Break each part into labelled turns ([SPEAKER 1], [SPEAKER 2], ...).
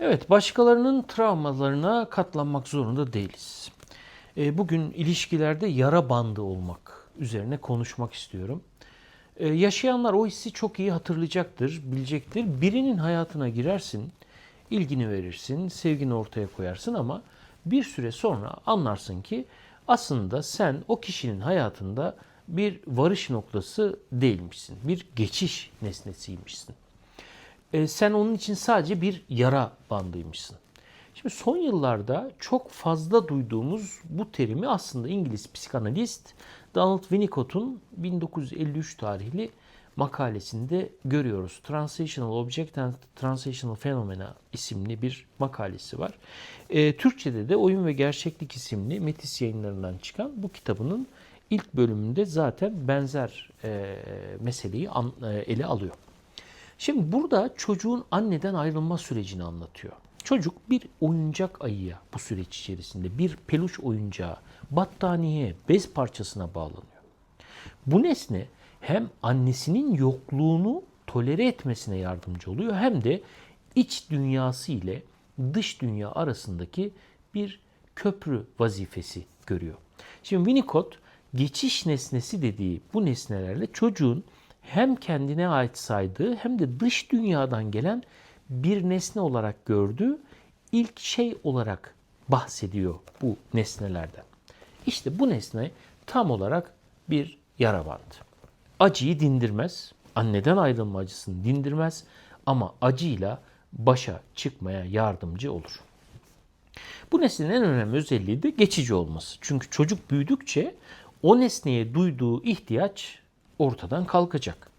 [SPEAKER 1] Evet, başkalarının travmalarına katlanmak zorunda değiliz. E, Bugün ilişkilerde yara bandı olmak üzerine konuşmak istiyorum. E, Yaşayanlar o hissi çok iyi hatırlayacaktır, bilecektir. Birinin hayatına girersin, ilgini verirsin, sevgini ortaya koyarsın ama bir süre sonra anlarsın ki aslında sen o kişinin hayatında bir varış noktası değilmişsin. Bir geçiş nesnesiymişsin. E, sen onun için sadece bir yara bandıymışsın. Şimdi son yıllarda çok fazla duyduğumuz bu terimi aslında İngiliz psikanalist Donald Winnicott'un 1953 tarihli makalesinde görüyoruz. Transitional Object and Transitional Phenomena isimli bir makalesi var. E, Türkçe'de de Oyun ve Gerçeklik isimli Metis yayınlarından çıkan bu kitabının ilk bölümünde zaten benzer e, meseleyi an, e, ele alıyor. Şimdi burada çocuğun anneden ayrılma sürecini anlatıyor. Çocuk bir oyuncak ayıya bu süreç içerisinde bir peluş oyuncağa, battaniyeye, bez parçasına bağlanıyor. Bu nesne hem annesinin yokluğunu tolere etmesine yardımcı oluyor hem de iç dünyası ile dış dünya arasındaki bir köprü vazifesi görüyor. Şimdi Winnicott geçiş nesnesi dediği bu nesnelerle çocuğun hem kendine ait saydığı hem de dış dünyadan gelen bir nesne olarak gördüğü ilk şey olarak bahsediyor bu nesnelerden. İşte bu nesne tam olarak bir yara bandı. Acıyı dindirmez, anneden ayrılma acısını dindirmez ama acıyla başa çıkmaya yardımcı olur. Bu nesnenin en önemli özelliği de geçici olması. Çünkü çocuk büyüdükçe o nesneye duyduğu ihtiyaç ortadan kalkacak.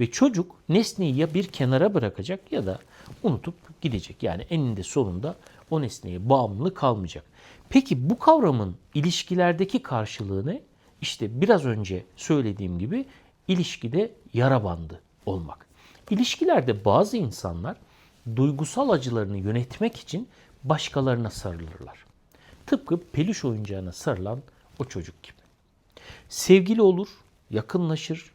[SPEAKER 1] Ve çocuk nesneyi ya bir kenara bırakacak ya da unutup gidecek. Yani eninde sonunda o nesneye bağımlı kalmayacak. Peki bu kavramın ilişkilerdeki karşılığı ne? İşte biraz önce söylediğim gibi ilişkide yara bandı olmak. İlişkilerde bazı insanlar duygusal acılarını yönetmek için başkalarına sarılırlar. Tıpkı peluş oyuncağına sarılan o çocuk gibi. Sevgili olur, yakınlaşır,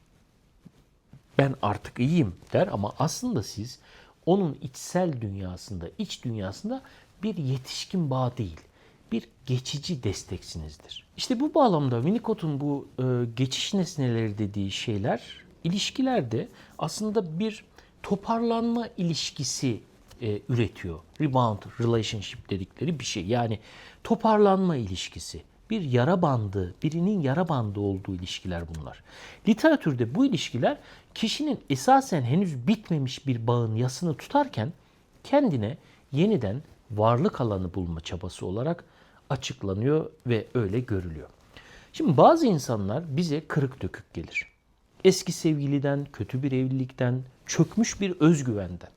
[SPEAKER 1] ben artık iyiyim der ama aslında siz onun içsel dünyasında, iç dünyasında bir yetişkin bağ değil, bir geçici desteksinizdir. İşte bu bağlamda Winnicott'un bu e, geçiş nesneleri dediği şeyler ilişkilerde aslında bir toparlanma ilişkisi e, üretiyor. Rebound relationship dedikleri bir şey. Yani toparlanma ilişkisi. Bir yara bandı, birinin yara bandı olduğu ilişkiler bunlar. Literatürde bu ilişkiler kişinin esasen henüz bitmemiş bir bağın yasını tutarken kendine yeniden varlık alanı bulma çabası olarak açıklanıyor ve öyle görülüyor. Şimdi bazı insanlar bize kırık dökük gelir. Eski sevgiliden, kötü bir evlilikten, çökmüş bir özgüvenden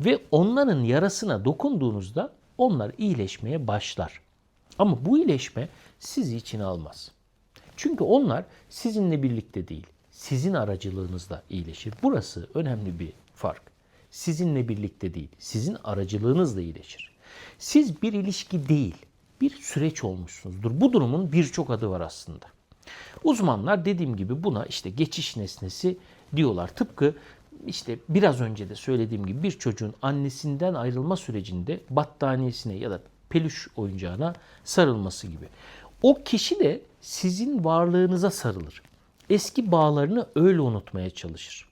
[SPEAKER 1] ve onların yarasına dokunduğunuzda onlar iyileşmeye başlar. Ama bu iyileşme sizi içine almaz. Çünkü onlar sizinle birlikte değil, sizin aracılığınızla iyileşir. Burası önemli bir fark. Sizinle birlikte değil, sizin aracılığınızla iyileşir. Siz bir ilişki değil, bir süreç olmuşsunuzdur. Bu durumun birçok adı var aslında. Uzmanlar dediğim gibi buna işte geçiş nesnesi diyorlar. Tıpkı işte biraz önce de söylediğim gibi bir çocuğun annesinden ayrılma sürecinde battaniyesine ya da peluş oyuncağına sarılması gibi. O kişi de sizin varlığınıza sarılır. Eski bağlarını öyle unutmaya çalışır.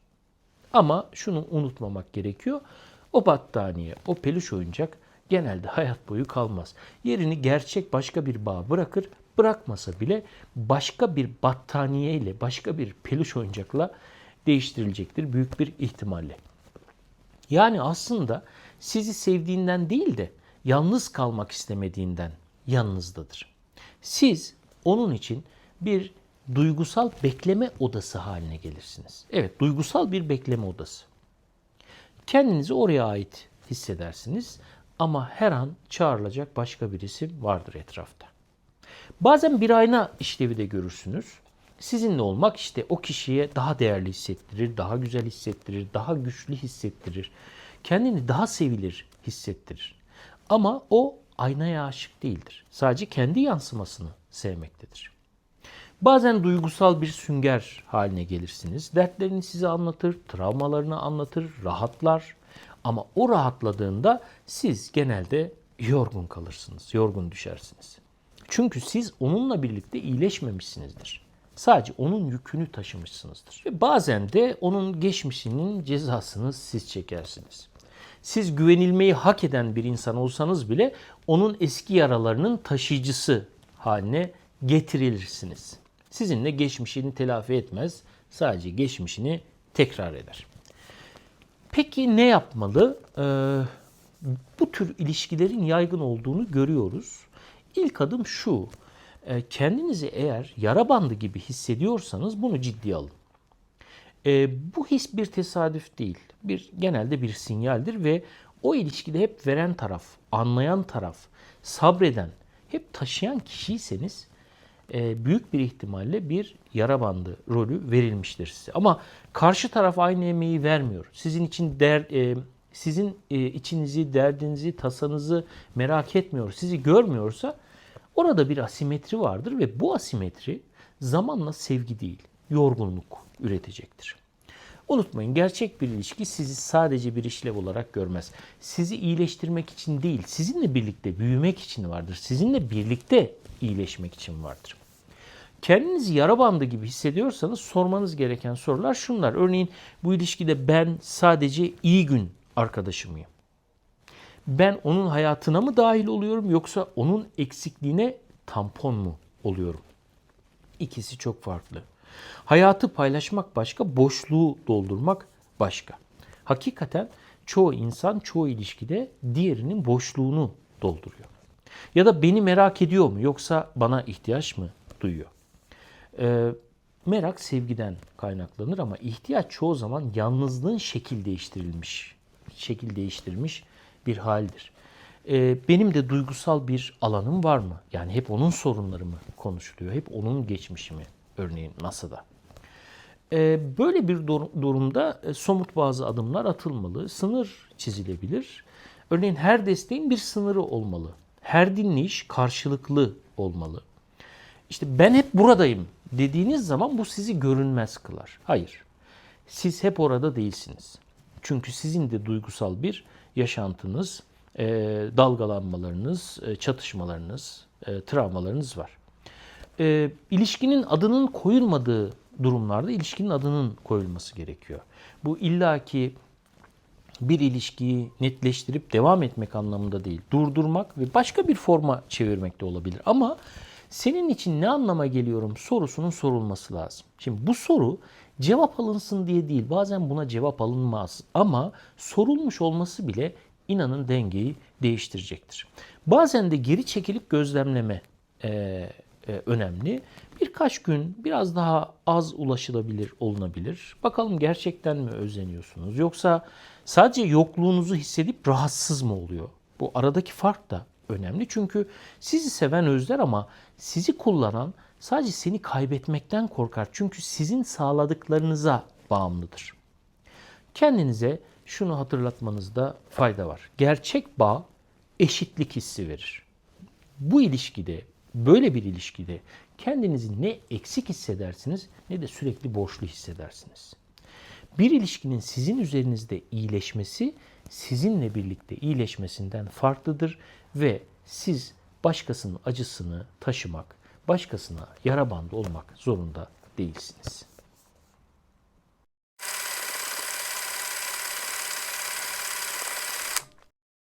[SPEAKER 1] Ama şunu unutmamak gerekiyor. O battaniye, o peluş oyuncak genelde hayat boyu kalmaz. Yerini gerçek başka bir bağ bırakır. Bırakmasa bile başka bir battaniye ile, başka bir peluş oyuncakla değiştirilecektir büyük bir ihtimalle. Yani aslında sizi sevdiğinden değil de yalnız kalmak istemediğinden yanınızdadır. Siz onun için bir duygusal bekleme odası haline gelirsiniz. Evet, duygusal bir bekleme odası. Kendinizi oraya ait hissedersiniz ama her an çağrılacak başka birisi vardır etrafta. Bazen bir ayna işlevi de görürsünüz. Sizinle olmak işte o kişiye daha değerli hissettirir, daha güzel hissettirir, daha güçlü hissettirir. Kendini daha sevilir hissettirir. Ama o aynaya aşık değildir. Sadece kendi yansımasını sevmektedir. Bazen duygusal bir sünger haline gelirsiniz. Dertlerini size anlatır, travmalarını anlatır, rahatlar. Ama o rahatladığında siz genelde yorgun kalırsınız, yorgun düşersiniz. Çünkü siz onunla birlikte iyileşmemişsinizdir. Sadece onun yükünü taşımışsınızdır. Ve bazen de onun geçmişinin cezasını siz çekersiniz. Siz güvenilmeyi hak eden bir insan olsanız bile onun eski yaralarının taşıyıcısı haline getirilirsiniz. Sizinle geçmişini telafi etmez, sadece geçmişini tekrar eder. Peki ne yapmalı? Ee, bu tür ilişkilerin yaygın olduğunu görüyoruz. İlk adım şu. Ee, kendinizi eğer yara bandı gibi hissediyorsanız bunu ciddiye alın. Ee, bu his bir tesadüf değil. Bir genelde bir sinyaldir ve o ilişkide hep veren taraf, anlayan taraf, sabreden, hep taşıyan kişiyseniz e, büyük bir ihtimalle bir yara bandı rolü verilmiştir size. Ama karşı taraf aynı emeği vermiyor. Sizin için der, e, sizin e, içinizi, derdinizi, tasanızı merak etmiyor, sizi görmüyorsa orada bir asimetri vardır ve bu asimetri zamanla sevgi değil, yorgunluk üretecektir. Unutmayın gerçek bir ilişki sizi sadece bir işlev olarak görmez. Sizi iyileştirmek için değil, sizinle birlikte büyümek için vardır. Sizinle birlikte iyileşmek için vardır. Kendinizi yara bandı gibi hissediyorsanız sormanız gereken sorular şunlar. Örneğin bu ilişkide ben sadece iyi gün arkadaşı mıyım? Ben onun hayatına mı dahil oluyorum yoksa onun eksikliğine tampon mu oluyorum? İkisi çok farklı. Hayatı paylaşmak başka, boşluğu doldurmak başka. Hakikaten çoğu insan çoğu ilişkide diğerinin boşluğunu dolduruyor. Ya da beni merak ediyor mu yoksa bana ihtiyaç mı duyuyor? Ee, merak sevgiden kaynaklanır ama ihtiyaç çoğu zaman yalnızlığın şekil değiştirilmiş, şekil değiştirmiş bir haldir. Ee, benim de duygusal bir alanım var mı? Yani hep onun sorunları mı konuşuluyor? Hep onun geçmişi mi? Örneğin NASA'da. Ee, böyle bir dur- durumda e, somut bazı adımlar atılmalı. Sınır çizilebilir. Örneğin her desteğin bir sınırı olmalı. Her dinleyiş karşılıklı olmalı. İşte ben hep buradayım dediğiniz zaman bu sizi görünmez kılar. Hayır. Siz hep orada değilsiniz. Çünkü sizin de duygusal bir yaşantınız, e, dalgalanmalarınız, e, çatışmalarınız, travmalarınız var. E, ilişkinin adının koyulmadığı durumlarda ilişkinin adının koyulması gerekiyor. Bu illaki bir ilişkiyi netleştirip devam etmek anlamında değil. Durdurmak ve başka bir forma çevirmek de olabilir. Ama senin için ne anlama geliyorum sorusunun sorulması lazım. Şimdi bu soru cevap alınsın diye değil. Bazen buna cevap alınmaz. Ama sorulmuş olması bile inanın dengeyi değiştirecektir. Bazen de geri çekilip gözlemleme e, e, önemli. Birkaç gün biraz daha az ulaşılabilir olunabilir. Bakalım gerçekten mi özleniyorsunuz yoksa sadece yokluğunuzu hissedip rahatsız mı oluyor? Bu aradaki fark da önemli çünkü sizi seven özler ama sizi kullanan sadece seni kaybetmekten korkar. Çünkü sizin sağladıklarınıza bağımlıdır. Kendinize şunu hatırlatmanızda fayda var. Gerçek bağ eşitlik hissi verir. Bu ilişkide, böyle bir ilişkide kendinizi ne eksik hissedersiniz ne de sürekli borçlu hissedersiniz. Bir ilişkinin sizin üzerinizde iyileşmesi sizinle birlikte iyileşmesinden farklıdır ve siz başkasının acısını taşımak, başkasına yara bandı olmak zorunda değilsiniz.